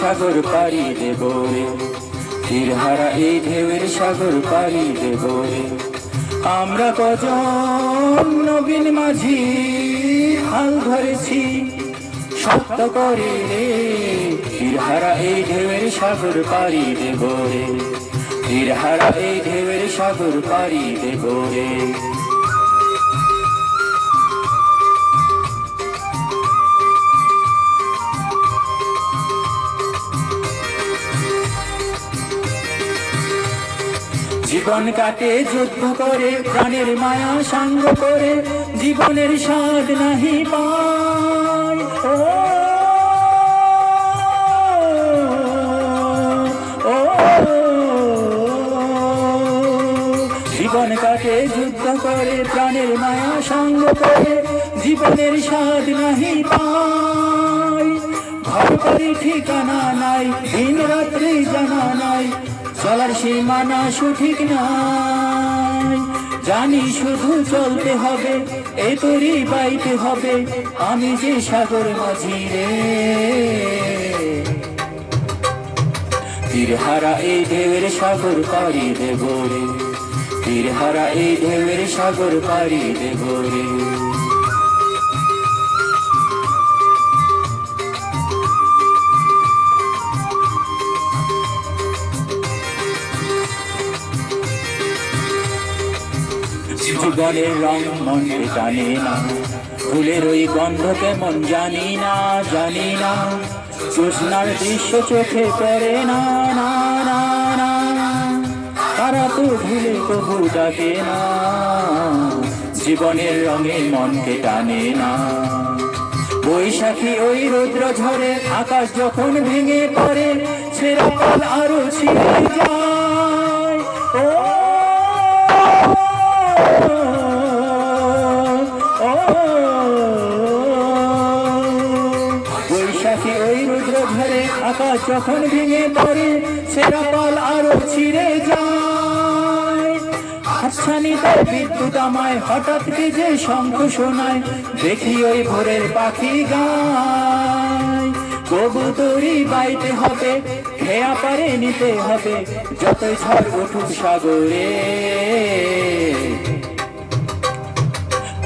সাগর পাড়ি দেব রে। তীরহারা এই ঢেউয়ের সাগর পাড়ি দেব রে। আমরা কজন নবীন মাঝি হাল ধরেছি সত্য করে রে। তীরহারা এই ঢেউয়ের সাগর পাড়ি দেব রে। তীরহারা এই ঢেউয়ের সাগর পাড়ি দেব রে। জীবন কাটে যুদ্ধ করে, প্রাণের মায়া সাঙ্গ করে, জীবনের স্বাদ নাহি পায়। জীবন কাটে যুদ্ধ করে, প্রাণের মায়া সাঙ্গ করে, জীবনের স্বাদ নাহি পায়। ঘর ঠিকানা নাই দিন রাত্রি জানা নাই চলার সীমানা সঠিক নাই জানি শুধু চলতে হবে, এ তরি বাইতে হবে, আমি যে সাগর মাঝি রে। তীরহারা এই ঢেউয়ের সাগর পাড়ি দেব রে। তীরহারা এই ঢেউয়ের সাগর পাড়ি দেব রে। জীবনের রং মনকে জানি না। ফুলের ওই গন্ধ কেমন জানি না জানি না। জোৎস্নার দৃশ্য চোখে পড়ে না না না না। তারা তো ভুলে কবু ডাকে না। জীবনের রঙে মনকে টানে না। বৈশাখী ওই রৌদ্র ঝরে, আকাশ যখন ভেঙে পড়ে পাল আরও ছিঁড়ে যায়। রুদ্র ধরে আকাশ যখন ভেঙে পড়ে সেরা পাল আরও ছিঁড়ে যায়। হাতছানিতে বিদ্যুৎ আমায় হঠাৎ কি যে শঙ্খ শোনায়, দেখি ওই ভোরের পাখি গায়। কবুতরি বাইতে হবে, খেয়া পারে নিতে হবে, যতই ঝড় উঠুক সাগরে।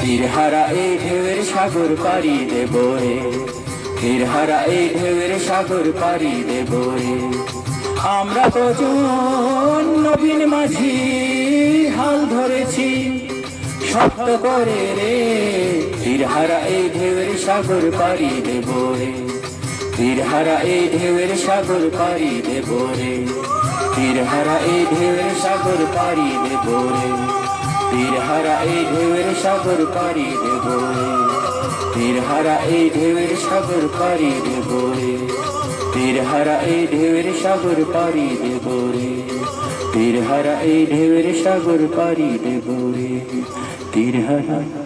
তীরহারা এই ঢেউয়ের সাগর পাড়ি দেব রে তীরহারা এই ঢেউয়ের সাগর পাড়ি দেব আমরা কজন নবীন মাঝি, হাল ধরেছি শক্ত করে রে। তীরহারা এই ঢেউয়ের সাগর পাড়ি দেব রে। তীরহারা এই ঢেউয়ের সাগর পাড়ি দেব রে। তীরহারা এই ঢেউয়ের সাগর পাড়ি দেব রে। তীরহারা এই ঢেউয়ের সাগর পারি দেব। তীর হারা এই ঢেউয়ের সাগর পারি দেব তীর হারা এই ঢেউয়ের সাগর পারি দেব রে। তীরহারা এই ঢেউয়ের সাগর পারি দেব রে। তীরহারা